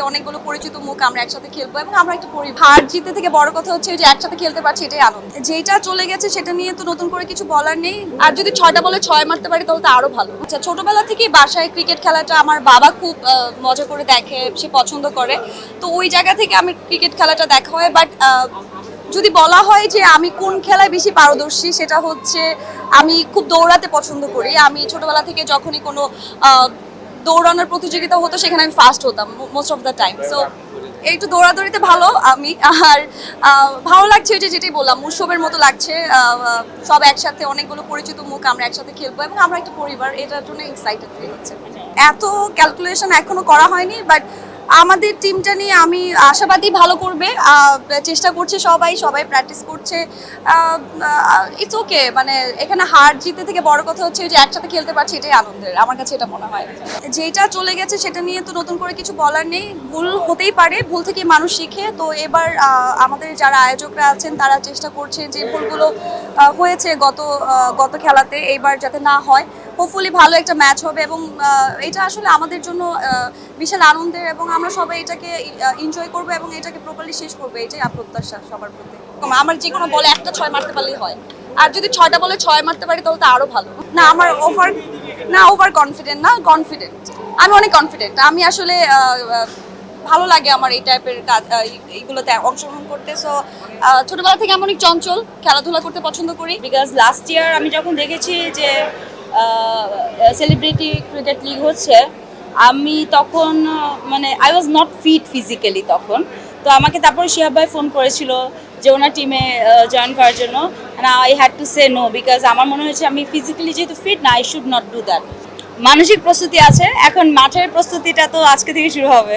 অনেকগুলো পরিচিত মুখ আমরা একসাথে খেলব এবং আমরা একটা পরি হার জিতে থেকে বড় কথা হচ্ছে যে একসাথে খেলতে পারছি এটাই আনন্দ। যেটা চলে গেছে সেটা নিয়ে তো নতুন করে কিছু বলার নেই। আর যদি ছয়টা বলে ছয় মারতে পারি তাহলে তো আরও ভালো। আচ্ছা ছোটবেলা থেকেই বাসায় ক্রিকেট খেলাটা আমার বাবা খুব মজা করে দেখে, সে পছন্দ করে। তো ওই জায়গা থেকে আমি ক্রিকেট খেলাটা দেখা হয় বাট যদি বলা হয় যে আমি কোন খেলায় বেশি পারদর্শী সেটা হচ্ছে আমি খুব দৌড়াতে পছন্দ করি। আমি ছোটবেলা থেকে যখনই কোনো দৌড়ানোর প্রতিযোগিতা হতো, সেখানে আমি ফার্স্ট হতাম most of the time so একটু দৌড়াদৌড়িতে ভালো, আমি আর ভালো লাগছে যে যেটাই বললাম, উৎসবের মতো লাগছে সব একসাথে অনেকগুলো পরিচিত মুখ, আমরা একসাথে খেলব এবং আমরা একটা পরিবার, এটার জন্য এক্সাইটেড হচ্ছে এত ক্যালকুলেশন এখনও করা হয়নি বাট আমাদের টিমটা নিয়ে আমি আশাবাদী ভালো করবে। চেষ্টা করছে সবাই সবাই প্র্যাকটিস করছে। ইটস ওকে মানে এখানে হার জিতে থেকে বড় কথা হচ্ছে যে একসাথে খেলতে পারছি এটাই আনন্দের। আমার কাছে এটা মনে হয়। যেটা চলে গেছে সেটা নিয়ে তো নতুন করে কিছু বলার নেই। ভুল হতেই পারে, ভুল থেকে মানুষ শিখে। তো এবার আমাদের যারা আয়োজকরা আছেন তারা চেষ্টা করছে যে ভুলগুলো হয়েছে গত গত খেলাতে। এইবার যাতে না হয় হোপফুলি ভালো একটা ম্যাচ হবে এবং এটা আসলে আমাদের জন্য বিশাল আনন্দের এবং আমরা সবাই এটাকে এনজয় করব এবং এটাকে প্রপারলি শেষ করব, এটাই প্রত্যাশা সবার প্রতি। আমার যে কোনো বলে একটা ছয় মারতে পারলেই হয়। আর যদি ছয়টা বলে ছয় মারতে পারি, তাহলে তো আরও ভালো। না, আমার ওভার না ওভার কনফিডেন্ট না কনফিডেন্ট আমি অনেক কনফিডেন্ট আমি আসলে ভালো লাগে আমার এই টাইপের কাজ এই- এইগুলোতে অংশগ্রহণ করতে। সো ছোটবেলা থেকে আমি অনেক চঞ্চল, খেলাধুলা করতে পছন্দ করি। বিকজ লাস্ট ইয়ার আমি যখন দেখেছি যে সেলিব্রিটি ক্রিকেট লিগ হচ্ছে, আমি তখন মানে I was not fit physically তখন, তো আমাকে তারপরে শিহাব ভাই ফোন করেছিল যে ওনার টিমে জয়েন করার জন্য I had to say no because আমার মনে হয়েছে আমি ফিজিক্যালি যেহেতু ফিট না I should not do that মানসিক প্রস্তুতি আছে, এখন মাঠের প্রস্তুতিটা তো আজকে থেকে শুরু হবে।